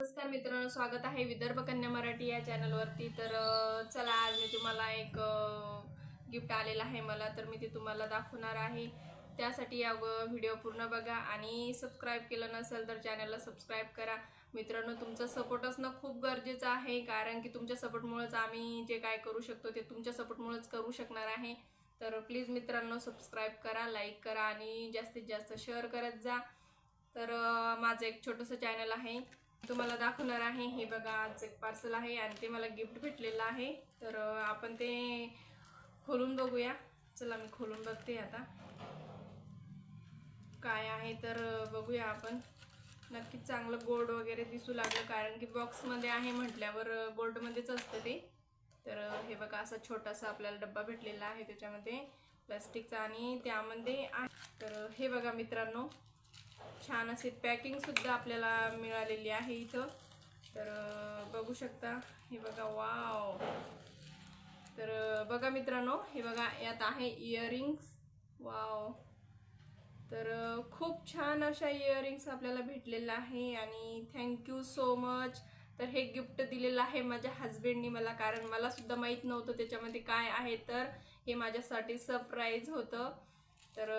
नमस्कार मित्रांनो स्वागत आहे विदर्भ कन्या मराठी या चॅनलवरती. तर चला आज मी तुम्हाला एक गिफ्ट आलेलं आहे मला तर मी ते तुम्हाला दाखवणार आहे. त्यासाठी या व्हिडिओ पूर्ण बघा आणि सबस्क्राईब केलं नसेल तर चॅनलला सबस्क्राईब करा. मित्रांनो तुमचा सपोर्ट असणं खूप गरजेचं आहे कारण की तुमच्या सपोर्टमुळेच आम्ही जे काय करू शकतो ते तुमच्या सपोर्टमुळेच करू शकणार आहे. तर प्लीज मित्रांनो सबस्क्राईब करा लाईक करा आणि जास्तीत जास्त शेअर करत जा. तर माझं एक छोटंसं चॅनल आहे. तुम्हाला दाखवणार आहे. हे बघा आज एक पार्सल आहे आणि ते मला गिफ्ट भेटलेलं आहे. तर आपण ते खोलून बघूया. चला मी खोलून बघते आता. काय आहे तर बघूया आपण. नक्कीच चांगलं गोल्ड वगैरे दिसू लागलं कारण की बॉक्समध्ये आहे म्हटल्यावर अं, गोल्डमध्येच असतं ते. तर हे बघा असा छोटासा आपल्याला डब्बा भेटलेला आहे त्याच्यामध्ये प्लास्टिकचा आणि त्यामध्ये आहे. तर हे बघा मित्रांनो छान असे पॅकिंग सुद्धा आपल्याला मिळालेली आहे इथं. तर बघू शकता हे बघा वाव तर बघा मित्रांनो हे बघा यात आहे इयरिंग्स वाव तर खूप छान अशा इयरिंग्स आपल्याला भेटलेल्या आहे आणि थँक्यू सो मच तर हे गिफ्ट दिलेलं आहे माझ्या हजबंडनी मला कारण मला सुद्धा माहीत नव्हतं त्याच्यामध्ये काय आहे. तर हे माझ्यासाठी सरप्राईज होतं. तर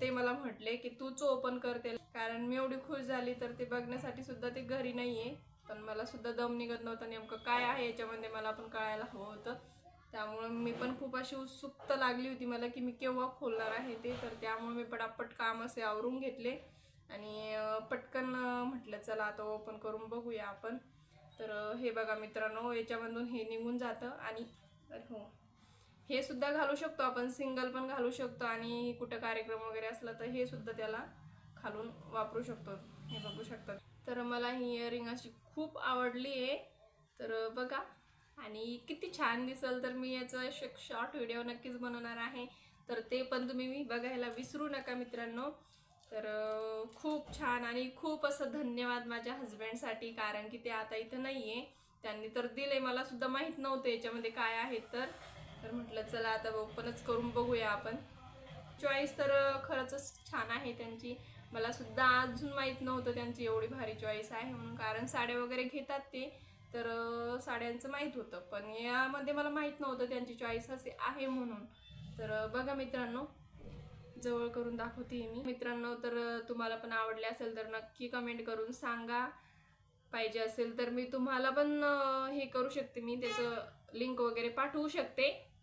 ते मला म्हटले की तूच ओपन करते कारण मी एवढी खुश झाली तर ते बघण्यासाठी सुद्धा ते घरी नाही आहे पण मला सुद्धा दम निघत नव्हता नेमकं काय आहे याच्यामध्ये मला पण कळायला हवं होतं. त्यामुळं मी पण खूप अशी उत्सुकता लागली होती मला की मी केव्हा खोलणार आहे ते. तर त्यामुळे मी पटापट काम असे आवरून घेतले. आणि पटकन म्हटलं चला आता ओपन करून बघूया आपण. तर हे बघा मित्रांनो याच्यामधून हे निघून जातं. आणि हो. हे सुद्धा घालू शकतो आपण सिंगल पण घालू शकतो आणि कुठं कार्यक्रम वगैरे असला तर हे सुद्धा त्याला घालून वापरू शकतो. हे बघू शकतात. तर मला ही इयरिंग अशी खूप आवडली आहे. तर बघा. आणि किती छान दिसल तर मी याचं एक शॉर्ट व्हिडिओ नक्कीच बनवणार आहे. तर ते पण तुम्ही बघायला विसरू नका मित्रांनो. तर खूप छान आणि खूप असं धन्यवाद माझ्या हजबंडसाठी कारण की ते आता इथं नाही आहे त्यांनी तर दिले मला सुद्धा माहीत नव्हतं याच्यामध्ये काय आहे तर. तर म्हटलं चला आता ओपनच करून बघूया आपण. चॉईस तर खरंच छान आहे त्यांची. मला सुद्धा अजून माहीत नव्हतं त्यांची एवढी भारी चॉईस आहे म्हणून. कारण साड्या वगैरे घेतात ते. तर साड्यांचं माहीत होतं. पण यामध्ये मला माहीत नव्हतं त्यांची चॉईस असे आहे म्हणून. तर बघा मित्रांनो. जवळ करून दाखवते मी. मित्रांनो तर तुम्हाला पण आवडले असेल तर नक्की कमेंट करून सांगा. पाहिजे असेल तर मी तुम्हाला पण हे करू शकते. मी त्याचं लिंक वगैरे पाठवू शकते.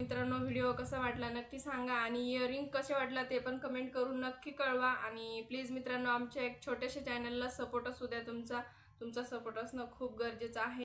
मित्रांनो व्हिडिओ कसा वाटला नक्की सांगा आणि इयरिंग कसे वाटला ते पण कमेंट करून नक्की कळवा. आणि प्लीज मित्रांनो आमच्या एक छोट्याशा चॅनलला सपोर्ट असू द्या तुमचा. तुमचा सपोर्ट असणं खूप गरजेचं आहे.